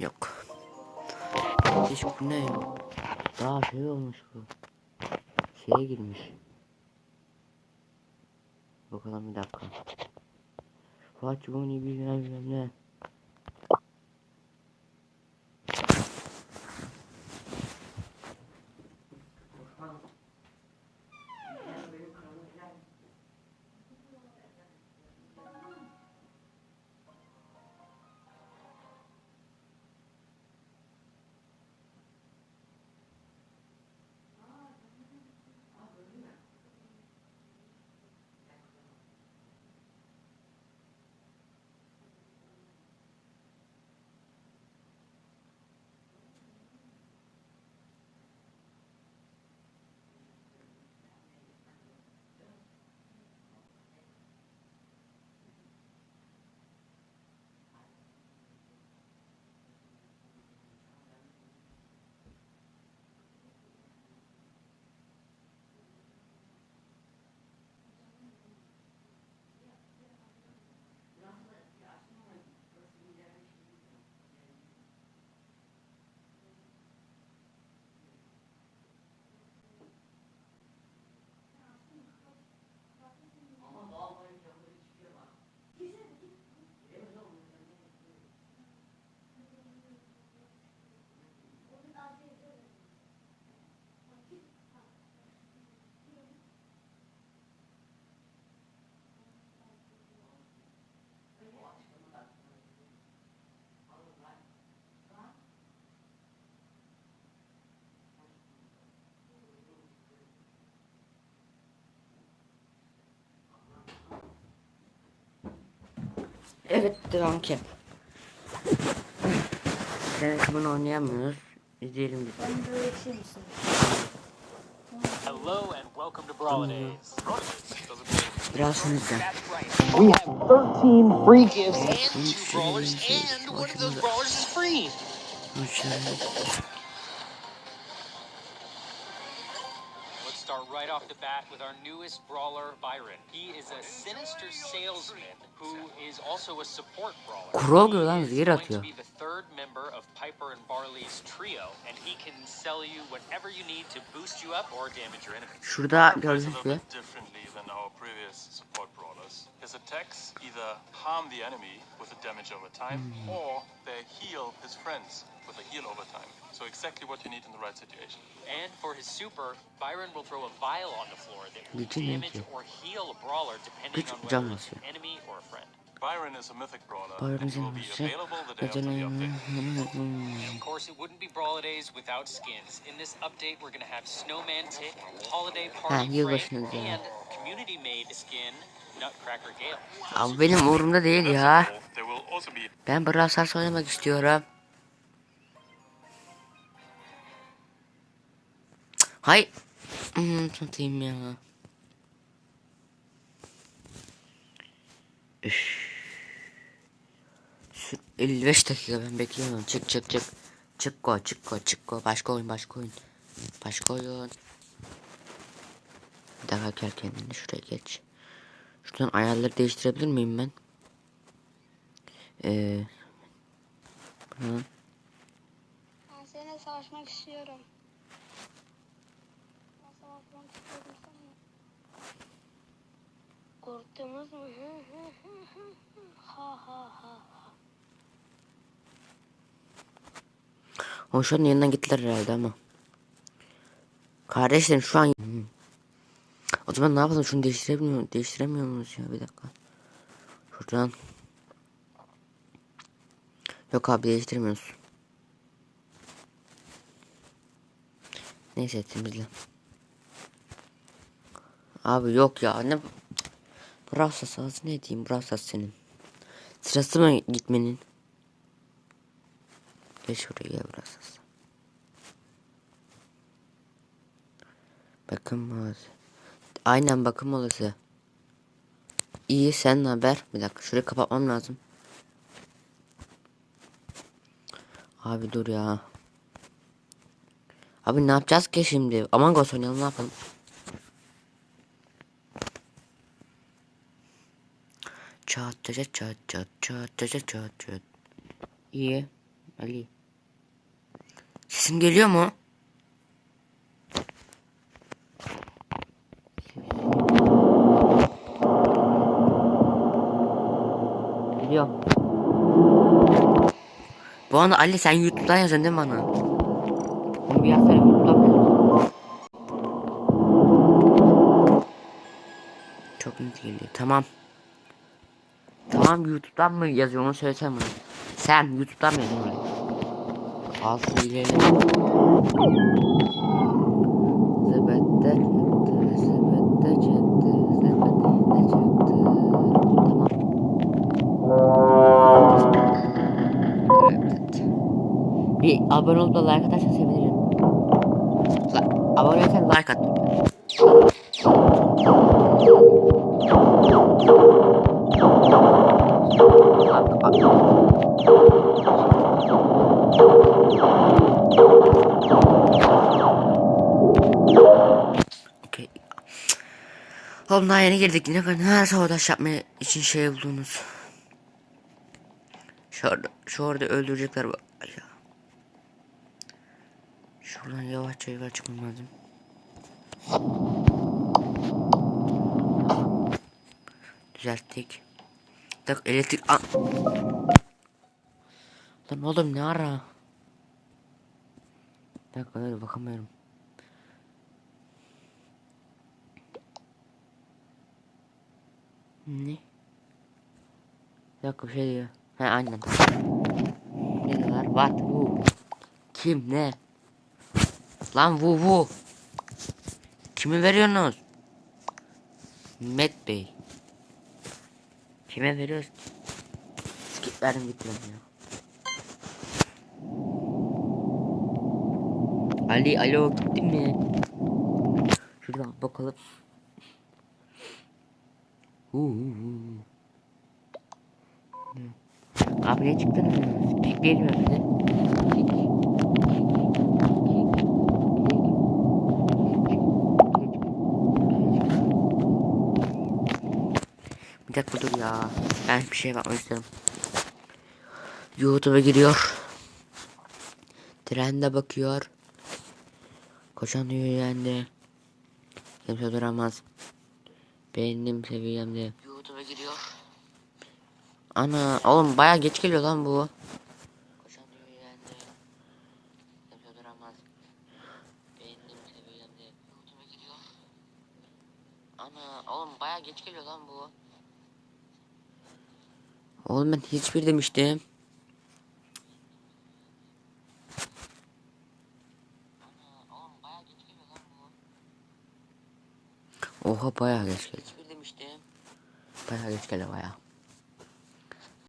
Yok. Hiç bu ne? Daha şey olmuş bu. Şeye girmiş. Bakalım bir dakika. Cumhur'u bilmem bilmem ne. Evet devam ki. Sen bunu oynayamıyoruz. İzleyelim misin? Hello and welcome to Brawladays. Biraz hızlı. We have 13 free gifts and two brawlers, and one of those brawlers is free. Let's start right off the bat with our newest brawler, Byron. He is a sinister salesman who is also a support brawler. Kroger He lan is zehir going to atıyor. be the third member of Piper and Barley's trio, and he can sell you whatever you need to boost you up or damage your enemies. Şurada plays a gördüğünüz little gibi. bit differently than our previous support brawlers. His attacks either harm the enemy with a damage over time, or they heal his friends with a heal over time. So exactly what you need in the right situation. And for his super, Byron will throw a vial on the floor that will damage or heal a brawler depending Güç on whether it's an enemy or a friend. Byron is a mythic brawler, Byron and he will be is a- available the day after the update. And of course, it wouldn't be Brawladays without skins. In this update, we're going to have Snowman Tick, Holiday Party yılbaşına Frank, and community-made skin Nutcracker Gale. Abi benim umurumda değil ya. Ben Brawl Stars oynamak istiyorum. Hay. Hmm, satayım ya. Üf. Şu 55 dakika ben bekliyorum. Çık çık çık. Çık go çık go çık go. Başka oyun başka oyun. Başka oyun. Bir dakika gel kendini şuraya geç. Şuradan ayarları değiştirebilir miyim ben? Hı. Ben seninle savaşmak istiyorum. Ben savaşmak istiyorum seninle. Hı hı. Ha ha ha ha. O şu an yanından gittiler herhalde ama. Kardeşlerim şu an... Hı. O zaman ne yapalım şunu değiştiremiyor, değiştiremiyor muyuz ya bir dakika. Şuradan. Yok abi değiştirmiyoruz. Neyse temizle. Abi yok ya ne... Brawl Stars ne diyeyim Brawl Stars senin. Sırası mı gitmenin? Şuraya gel Brawl Stars. Bakım molası. Aynen bakım molası. İyi sen haber? Bir dakika şurayı kapatmam lazım. Abi dur ya. Abi ne yapacağız ki şimdi? Aman Ghost oynayalım ne yapalım? çat çat çat çat çat çat çat çat. İyi. Ali. Sesim geliyor mu? Geliyor. Bu arada Ali sen YouTube'dan yazın değil mi bana? Onu bir yazsana YouTube'dan Çok mutlu geliyor. Tamam. Tamam YouTube'dan mı yazıyor onu söylesene bana. Sen YouTube'dan mı yazıyorsun öyle? Al söyleyelim. Zebette çıktı, zebette çıktı, zebette çıktı. Tamam. Evet. Bir abone olup da like atarsan sevinirim. Abone olursan like at. Oğlum daha yeni girdik. Ne kadar her savaş yapmaya için şey buldunuz. Şu orada, şu orada öldürecekler bak. Şuradan yavaşça yukarı çıkmam lazım. Düzelttik. Tak elektrik an Lan oğlum ne ara? Bir dakika öyle bakamıyorum. Ne? Bir dakika bir şey diyor. He aynen. Ne diyorlar? What? Who? Kim? Ne? Lan who who? Kimi veriyorsunuz? Met Bey. Kime veriyoruz? Skip verdim ya. Ali alo gittin mi? Şuradan bakalım. Uuu. Abi ne çıktı? Pikleyelim hepsi. Bir dakika dur ya. Ben bir şey bakmak istiyorum. YouTube'a giriyor. Trende bakıyor. Koşan yürüyende. Kimse duramaz. Benim seviyemde. YouTube'a giriyor. Ana oğlum baya geç geliyor lan bu. Ana oğlum baya geç geliyor lan bu. Oğlum ben hiçbir demiştim. Bayağı geç geldi. Bayağı geç geldi bayağı.